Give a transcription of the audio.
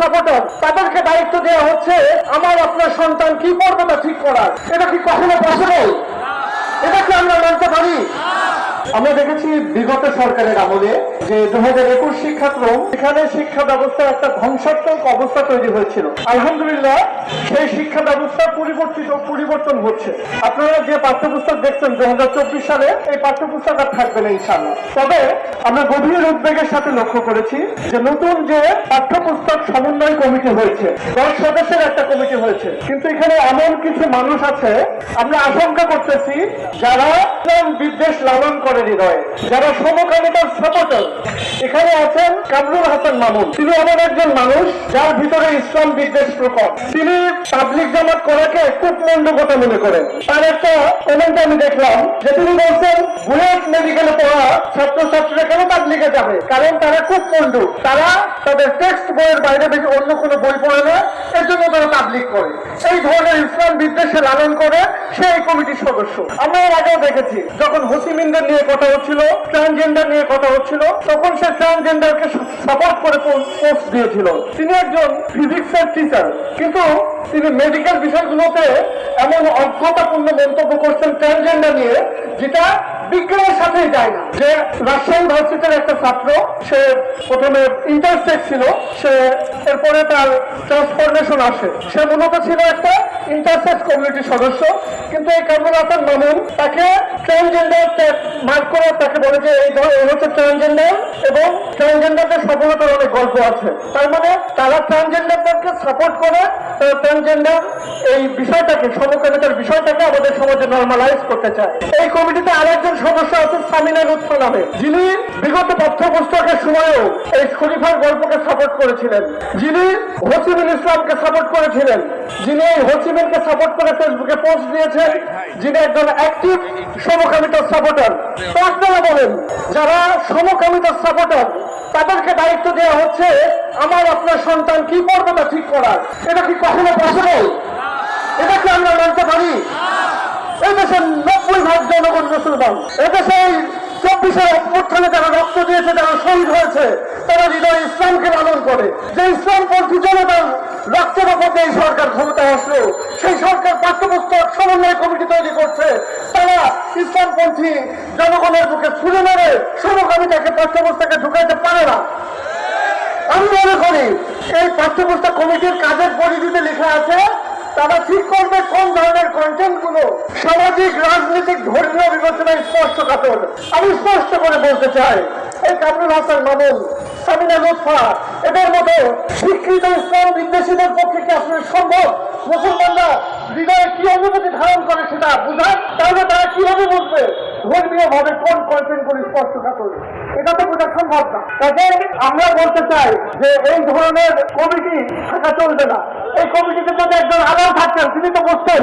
Supporter তাদেরকে দায়িত্ব দেওয়া হচ্ছে, আমার আপনার সন্তান কি করবে তা ঠিক করার। এটা কি কখনো পসিবল এটা কি আমরা মানতে পারি? আমরা দেখেছি বিগত সরকারের আমলে যে দু হাজার একুশ শিক্ষাক্রম এখানে শিক্ষা ব্যবস্থা একটা ধ্বংসাত্মক অবস্থা তৈরি হয়েছিল। আলহামদুলিল্লাহ, সেই শিক্ষা ব্যবস্থা পরিবর্তিত, পরিবর্তন হচ্ছে। আপনারা যে পাঠ্যপুস্তক দেখছেন দু হাজার চব্বিশ সালে, এই পাঠ্যপুস্তক আর থাকবে না ইনশাল্লাহ তবে আমরা গভীর উদ্বেগের সাথে লক্ষ্য করেছি যে নতুন যে পাঠ্যপুস্তক সমন্বয় কমিটি হয়েছে, দশ সদস্যের একটা কমিটি হয়েছে। কিন্তু এখানে এমন কিছু মানুষ আছে, আমরা আশঙ্কা করতেছি, যারা বিদ্বেষ লালন করে হৃদয়ে যারা সমকামিতার সাপোর্টার এখানে আছেন হাসান মামুন। তিনি এমন একজন মানুষ যার ভিতরে ইসলাম বিদ্বেষ প্রকট। তিনি পাবলিক জামাত করাকে মনে করেন। তার একটা কমেন্ট আমি দেখলাম যে তিনি বলছেন মেডিকেলে পড়া ছাত্রছাত্রীরা কেন তাবলিগে যাবে? কারণ তারা তারা তাদের টেক্সট বইয়ের বাইরে বেশি অন্য কোনো বই পড়ে না। এর জন্য তারা তাবলিগ করে। এই ধরনের ইসলাম বিদ্বেষে লালন করে সে এই কমিটির সদস্য। আমরা আগেও দেখেছি, যখন হোসিমিনদের নিয়ে কথা হচ্ছিল ট্রান্সজেন্ডার নিয়ে কথা হচ্ছিল। তখন সে ট্রান্সজেন্ডারকে সাপোর্ট করে পোস্ট দিয়েছিল। তিনি একজন ফিজিক্সের টিচার কিন্তু তিনি মেডিকেল বিষয়গুলোতে এমন অজ্ঞতাপূর্ণ মন্তব্য করছেন ট্রান্সজেন্ডার নিয়ে, যেটা বিজ্ঞানের সাথেই যায় না। যে রাজশাহী ভার্সিটির একটা ছাত্র, সে প্রথমে ইন্টারসেক্স ছিল, সে এরপরে তার ট্রান্সফরমেশন আসে। সে মূলত ছিল একটা কমিউনিটির সদস্য, কিন্তু এই মামুন তাকে ট্রান্সজেন্ডার মার্ক করে তাকে বলে যে এই হচ্ছে ট্রান্সজেন্ডার এবং ট্রান্সজেন্ডারদের সফলতার অনেক গল্প আছে। তার মানে তারা ট্রান্সজেন্ডারদেরকে সাপোর্ট করে ট্রান্সজেন্ডার এই বিষয়টাকে, সমকামিতার বিষয়টাকে আমাদের সমাজে নর্মালাইজ করতে চায়। এই কমিটিতে আরেকজন সদস্য আছেন যিনি বিগত এই খলিফার গল্পকে সাপোর্ট করেছিলেন। যিনি ইসলামকে সাপোর্ট করেছিলেন। যিনি এই সাপোর্ট করে ফেসবুকে পোস্ট দিয়েছেন, যিনি একজন অ্যাক্টিভ সমকামিতার সাপোর্টার বলেন, যারা সমকামিতার সাপোর্টার তাদেরকে দায়িত্ব দেওয়া হচ্ছে, আমার আপনার সন্তান কি করবে তা ঠিক করার। এটা কি কখনো পসিবল এটা কি আমরা মানতে পারি? মুসলমান। এদেশে এই চব্বিশের অভ্যুত্থানে যারা রক্ত দিয়েছে, যারা শহীদ হয়েছে, তারা হৃদয় ইসলামকে লালন করে। যে ইসলামপন্থী জনতার রক্তের ওপর এই সরকার ক্ষমতায় আসলো, সেই সরকার পাঠ্যপুস্তক সমন্বয় কমিটি তৈরি করছে। তারা ইসলামপন্থী জনগণের বুকে ছুড়ে মেরে সমকামিতাকে পাঠ্যপুস্তকে ঢুকাইতে পারে না। আমি মনে করি, এই পাঠ্যপুস্তক কমিটির কাজের পরিধিতে লেখা আছে তারা ঠিক করবে কোন ধরনের কন্টেন্টগুলো সামাজিক, রাজনৈতিক, ধর্মীয় বিবেচনায় স্পষ্ট কাতর। আমি স্পষ্ট করে বলতে চাই, এই কামরুল হাসান মামুন, সামিনা লুৎফা, এদের মতো স্বীকৃত ইসলাম বিদ্বেষীদের পক্ষে কি আসলে সম্ভব? মুসলমানরা হৃদয়ে কি অনুভূতি ধারণ করে সেটা বুঝান? তাহলে তারা কীভাবে বুঝবে? ধর্মীয় ভাবে কোন কন্টেন্ট গুলি স্পষ্ট এটা তো বোঝা সম্ভব না। তবে আমরা বলতে চাই যে এই ধরনের কমিটি থাকা চলবে না। এই কমিটিতে যদি একজন আলাদা থাকতেন, তিনি তো বুঝতেন